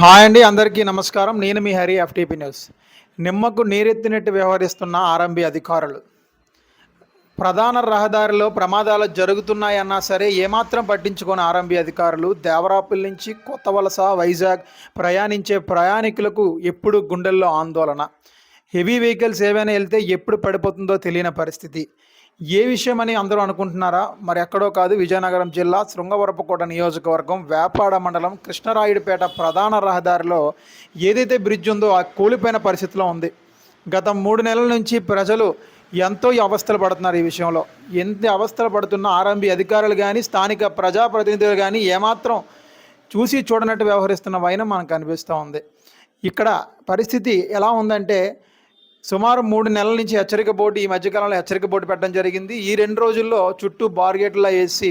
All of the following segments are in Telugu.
హాయ్ అండి అందరికీ నమస్కారం. నేను మీ హరి ఎఫ్టీపీ న్యూస్. నిమ్మకు నీరెత్తినట్టు వ్యవహరిస్తున్న ఆర్ఎంబీ అధికారులు. ప్రధాన రహదారిలో ప్రమాదాలు జరుగుతున్నాయన్నా సరే ఏమాత్రం పట్టించుకొని ఆర్ఎంబీ అధికారులు దేవరాపల్లి నుంచి కొత్త వలస వైజాగ్ ప్రయాణించే ప్రయాణికులకు ఎప్పుడు గుండెల్లో ఆందోళన. హెవీ వెహికల్స్ ఏవైనా వెళ్తే ఎప్పుడు పడిపోతుందో తెలియని పరిస్థితి. ఏ విషయం అని అందరూ అనుకుంటున్నారా? మరి ఎక్కడో కాదు విజయనగరం జిల్లా శృంగవరపుకోట నియోజకవర్గం వేపాడ మండలం కృష్ణరాయుడిపేట ప్రధాన రహదారిలో ఏదైతే బ్రిడ్జ్ ఉందో ఆ కూలిపోయిన పరిస్థితిలో ఉంది. గత మూడు నెలల నుంచి ప్రజలు ఎంతో అవస్థలు పడుతున్నారు ఈ విషయంలో. ఎంత అవస్థలు పడుతున్న ఆర్ఎంబి అధికారులు కానీ స్థానిక ప్రజాప్రతినిధులు కానీ ఏమాత్రం చూసి చూడనట్టు వ్యవహరిస్తున్న వైనం మనకు అనిపిస్తూ ఉంది. ఇక్కడ పరిస్థితి ఎలా ఉందంటే సుమారు మూడు నెలల నుంచి హెచ్చరిక బోర్డు ఈ మధ్యకాలంలో హెచ్చరిక బోర్డు పెట్టడం జరిగింది. ఈ రెండు రోజుల్లో చుట్టూ బార్గేట్లా వేసి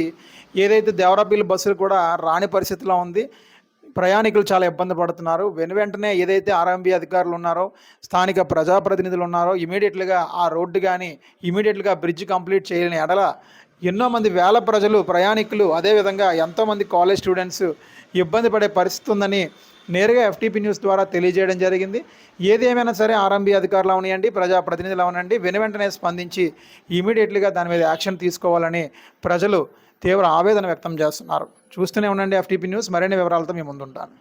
ఏదైతే దేవరాపల్లి బస్సులు కూడా రాని పరిస్థితిలో ఉంది ప్రయాణికులు చాలా ఇబ్బంది పడుతున్నారు. వెను వెంటనే ఏదైతే ఆర్ఎంబీ అధికారులు ఉన్నారో స్థానిక ప్రజాప్రతినిధులు ఉన్నారో ఇమీడియట్లుగా ఆ రోడ్డు కానీ ఇమీడియట్గా బ్రిడ్జ్ కంప్లీట్ చేయలేని ఎడల ఎన్నో మంది వేల ప్రజలు ప్రయాణికులు అదేవిధంగా ఎంతోమంది కాలేజ్ స్టూడెంట్స్ ఇబ్బంది పడే పరిస్థితి ఉందని నేరుగా ఎఫ్టీపీ న్యూస్ ద్వారా తెలియజేయడం జరిగింది. ఏది ఏమైనా సరే ఆర్ఎంబీ అధికారులు అవనియండి ప్రజాప్రతినిధులు అవనండి వెను వెంటనే స్పందించి ఇమీడియట్లీగా దాని మీద యాక్షన్ తీసుకోవాలని ప్రజలు తీవ్ర ఆవేదన వ్యక్తం చేస్తున్నారు. చూస్తూనే ఉండండి ఎఫ్టీపీ న్యూస్. మరిన్ని వివరాలతో మేము ముందుంటాను.